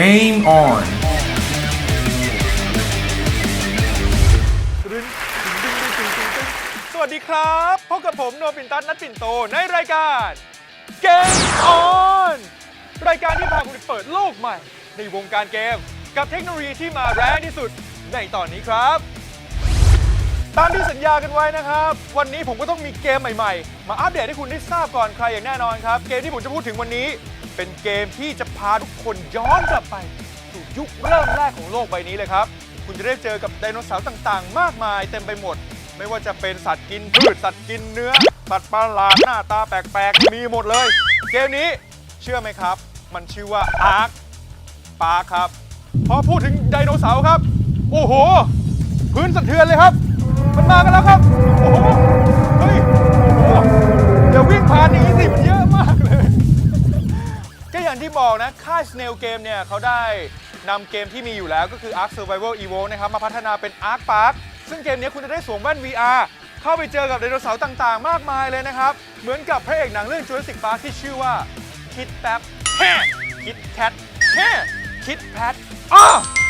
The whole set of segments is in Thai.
Game on. สวัสดีครับพบกับผมโนบินตันนัทปิ่นโตในรายการ Game On รายการที่พาคุณไปเปิดโลกใหม่ ในวงการเกม กับเทคโนโลยีที่มาแรงที่สุดในตอนนี้ครับ ตามที่สัญญากันไว้นะครับ วันนี้ผมก็ต้องมีเกมใหม่ๆ มาอัปเดตให้คุณได้ทราบก่อนใครอย่างแน่นอนครับ เกมที่ผมจะพูดถึงวันนี้ เป็นเกมที่จะพาทุกคนย้อนกลับไปสู่ยุคเริ่มแรกของโลกใบนี้เลยครับ คุณจะได้เจอกับไดโนเสาร์ต่างๆ มากมายเต็มไปหมด ไม่ว่าจะเป็นสัตว์กินพืชสัตว์กินเนื้อ สัตว์ประหลาดหน้าตาแปลกๆ มีหมดเลย เกมนี้เชื่อไหมครับ มันชื่อว่า Ark ปาครับ พอพูดถึงไดโนเสาร์ครับ โอ้โห พื้นสะเทือนเลยครับ มันมากันแล้วครับ โอ้โห เฮ้ย โอ้โหเดี๋ยววิ่งผ่านอย่างนี้สิมันเยอะ ที่บอกนะ ค่าย Snail Game เนี่ยเขาได้นำเกมที่มีอยู่แล้วก็คือ Ark Survival Evo นะครับ มาพัฒนาเป็น Ark Park ซึ่งเกมนี้คุณจะได้สวมแว่น VR เข้าไปเจอกับไดโนเสาร์ต่างๆ มากมายเลยนะครับ เหมือนกับพระเอกหนังเรื่อง Jurassic Park ที่ชื่อว่าคิดแป๊บแฮ่คิดแคทแฮ่คิดแพทอ้อ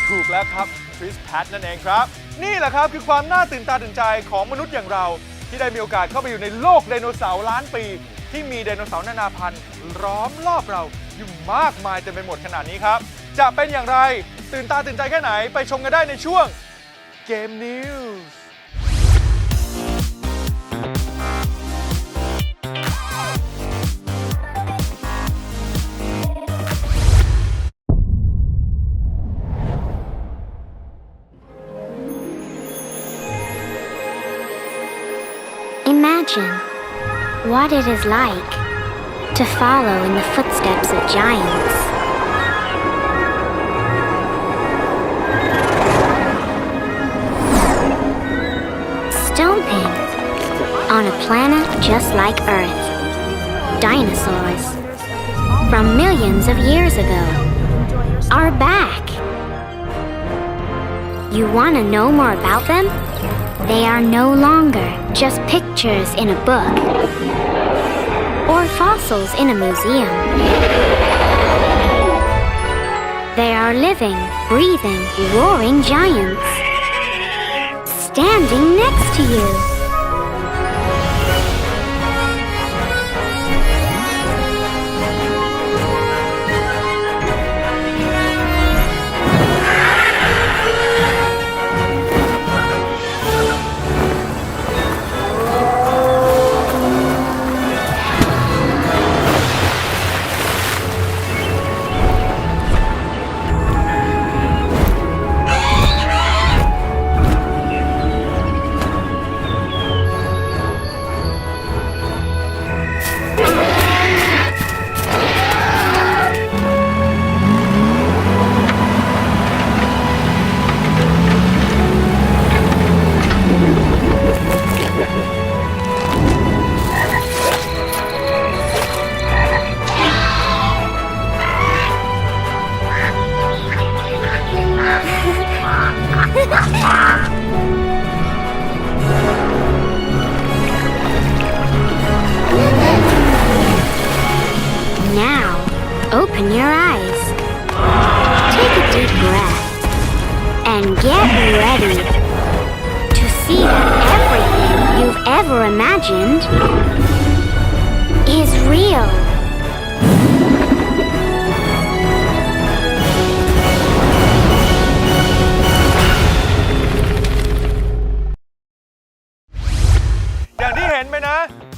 ถูกแล้วครับคริสแพทนั่นเองครับ นี่แหละครับคือความน่าตื่นตาตื่นใจของมนุษย์อย่างเรา ที่ได้มีโอกาสเข้าไปอยู่ในโลกไดโนเสาร์ล้านปี ที่มีไดโนเสาร์นานาพันธุ์ล้อมรอบเรา อยู่มากมายเต็มไปหมดขนาดนี้ครับ จะเป็นอย่างไร ตื่นตาตื่นใจแค่ไหนไปชมกันได้ในช่วงเกมนิวส์ Imagine what it is like to follow in the footsteps of giants. Stomping on a planet just like Earth. Dinosaurs from millions of years ago are back. You want to know more about them? They are no longer just pictures in a book or fossils in a museum. They are living, breathing, roaring giants standing next to you. Now, open your eyes. Take a deep breath. And get ready to see that everything you've ever imagined is real.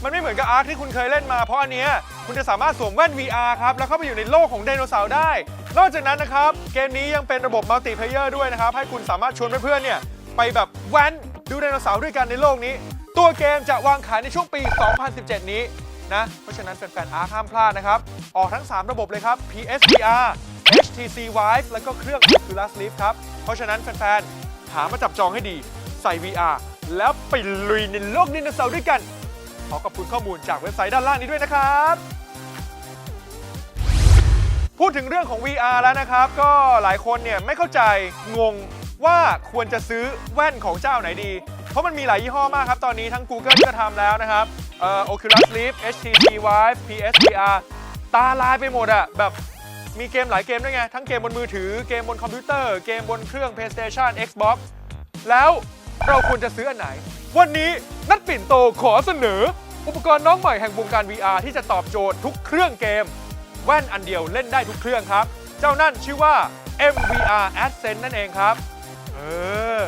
มันไม่เหมือนกับอาร์คที่คุณเคยเล่นมา เพราะอันเนี้ยคุณจะสามารถสวมแว่น VR ครับ แล้วเข้าไปอยู่ในโลกของไดโนเสาร์ได้ นอกจากนั้นนะครับ เกมนี้ยังเป็นระบบมัลติเพลเยอร์ด้วยนะครับ ให้คุณสามารถชวนเพื่อนๆเนี่ยไปแบบแว้นดูไดโนเสาร์ด้วยกันในโลกนี้ ตัวเกมจะวางขายในช่วงปี 2017 นี้นะ เพราะฉะนั้นแฟนๆอาร์คห้ามพลาดนะครับ ออกทั้ง 3 ระบบเลยครับ PSVR HTC Vive แล้วก็เครื่อง Oculus Rift ครับ เพราะฉะนั้นแฟนๆหามาจับจองให้ดีใส่ VR แล้วไปลุยในโลกไดโนเสาร์ด้วยกัน ขอขอบคุณข้อมูลจากเว็บไซต์ด้านล่างนี้ด้วยนะครับ พูดถึงเรื่องของ VR แล้วนะครับ ก็หลายคนเนี่ยไม่เข้าใจงงว่าควรจะซื้อแว่นของเจ้าไหนดี เพราะมันมีหลายยี่ห้อมากครับ ตอนนี้ทั้ง Google ก็ทำแล้วนะครับเอ่อ Oculus Rift HTC Vive PSVR ตาลายไปหมดอะแบบมีเกมหลายเกมด้วยไง ทั้งเกมบนมือถือเกมบนคอมพิวเตอร์ เกมบนเครื่อง PlayStation Xbox แล้ว เราควรจะซื้ออันไหน วันนี้นัดปิ่นโตขอเสนอ อุปกรณ์น้องใหม่แห่งวงการ VR ที่จะตอบโจทย์ทุกเครื่องเกม แว่นอันเดียวเล่นได้ทุกเครื่องครับ เจ้านั่นชื่อว่า MVR Ascent นั่นเองครับ เออ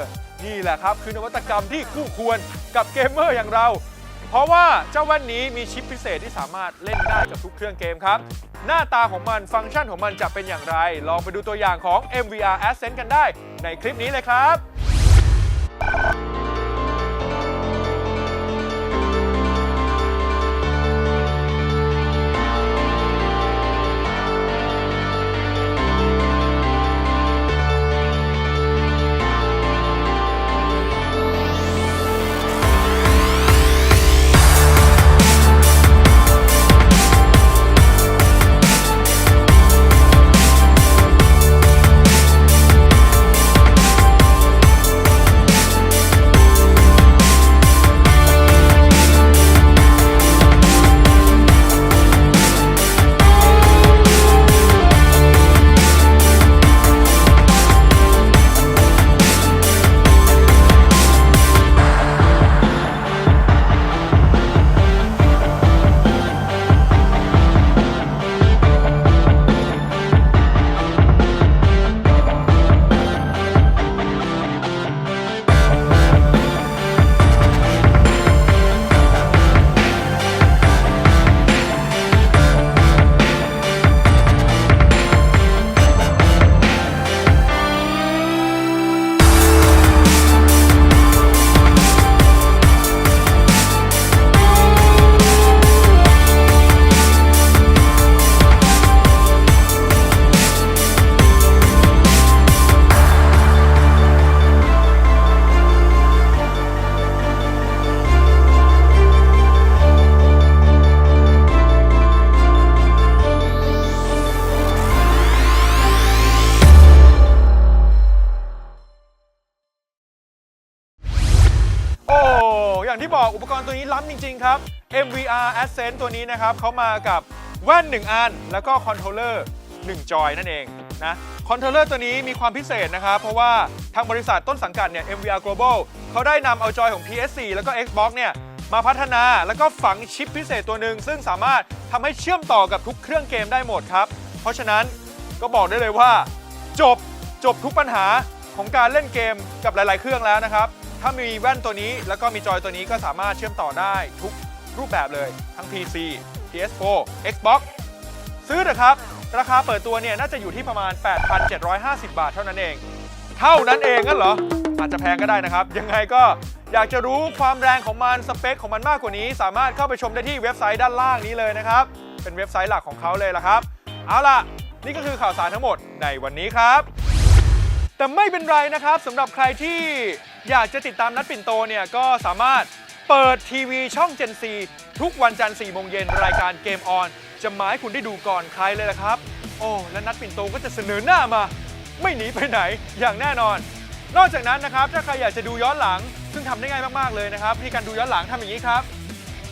นี่แหละครับคือนวัตกรรมที่คู่ควรกับเกมเมอร์อย่างเรา เพราะว่าเจ้าแว่นนี้มีชิปพิเศษที่สามารถเล่นได้กับทุกเครื่องเกมครับ หน้าตาของมันฟังก์ชันของมันจะเป็นอย่างไร ลองไปดูตัวอย่างของ MVR Ascent กันได้ในคลิปนี้เลยครับ อย่างที่บอกอุปกรณ์ตัวนี้ล้ำจริง ๆ ครับ MVR Ascent ตัวนี้นะครับเขามากับแว่น 1 อัน แล้วก็คอนโทรลเลอร์1จอยนั่นเองนะคอนโทรลเลอร์ตัวนี้มีความพิเศษนะครับ เพราะว่าทางบริษัทต้นสังกัดเนี่ย MVR Global เขาได้นำเอาจอยของ PS4 แล้วก็ Xbox เนี่ยมาพัฒนาแล้วก็ฝังชิปพิเศษตัวหนึ่งซึ่งสามารถทำให้เชื่อมต่อกับทุกเครื่องเกมได้หมดครับ เพราะฉะนั้นก็บอกได้เลยว่า จบจบทุกปัญหาของการเล่นเกมกับหลาย ๆ เครื่องแล้วนะครับ ถ้ามีแว่นตัวนี้แล้วก็มีจอยตัวนี้ก็สามารถเชื่อมต่อได้ทุกรูปแบบเลยทั้ง PC PS4 Xbox ซื้อเถอะครับ ราคาเปิดตัวเนี่ยน่าจะอยู่ที่ประมาณ 8,750 บาทเท่านั้นเอง เท่านั้นเองงั้นเหรอ อาจจะแพงก็ได้นะครับ ยังไงก็อยากจะรู้ความแรงของมันสเปคของมันมากกว่านี้ สามารถเข้าไปชมได้ที่เว็บไซต์ด้านล่างนี้เลยนะครับ เป็นเว็บไซต์หลักของเขาเลยละครับ เอาล่ะ นี่ก็คือข่าวสารทั้งหมดในวันนี้ครับ แต่ไม่เป็นไรนะครับสำหรับใครที่ อยากจะติดตามนัดปิ่นโตเนี่ยก็สามารถเปิดทีวีช่อง Gen C ทุกวันจันทร์4โมงเย็นรายการเกมออน จะมาให้คุณได้ดูก่อนใครเลยละครับ โอ้และนัดปิ่นโตก็จะเสนอหน้ามา ไม่หนีไปไหนอย่างแน่นอน นอกจากนั้นนะครับถ้าใครอยากจะดูย้อนหลัง ซึ่งทำได้ง่ายมากๆเลยนะครับที่การดูย้อนหลังทำอย่างนี้ครับ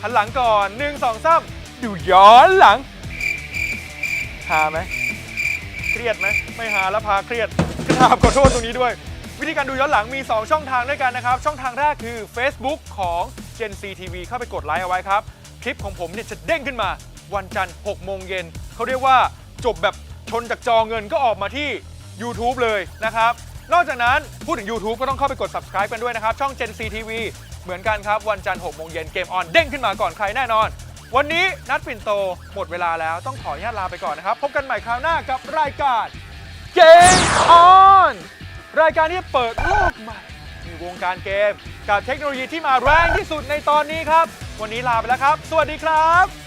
หันหลังก่อน1 2 3ดูย้อนหลังหาไหมเครียดไหมไม่หาแล้วพาเครียดกราบขอโทษตรงนี้ด้วย วิธีการดูย้อนหลังมี 2 ช่องทางด้วยกันนะครับ ช่องทางแรกคือ Facebook ของ Gen C TV เข้าไปกดไลค์เอาไว้ครับ คลิปของผมเนี่ยจะเด้งขึ้นมาวันจันทร์6โมงเย็นเขาเรียกว่าจบแบบชนจากจอเงินก็ออกมาที่ YouTube เลยนะครับ นอกจากนั้นพูดถึง YouTube ก็ต้องเข้าไปกด subscribe กันด้วยนะครับ ช่อง Gen C TV เหมือนกันครับ วันจันทร์6โมงเย็นเกมออนเด้งขึ้นมาก่อนใครแน่นอน วันนี้นัดปิ่นโตหมดเวลาแล้วต้องขออนุญาตลาไปก่อนนะครับ พบกันใหม่คราวหน้ากับรายการเกมออน รายการที่เปิดโลกใหม่ในวงการเกม กับเทคโนโลยีที่มาแรงที่สุดในตอนนี้ครับ วันนี้ลาไปแล้วครับ สวัสดีครับ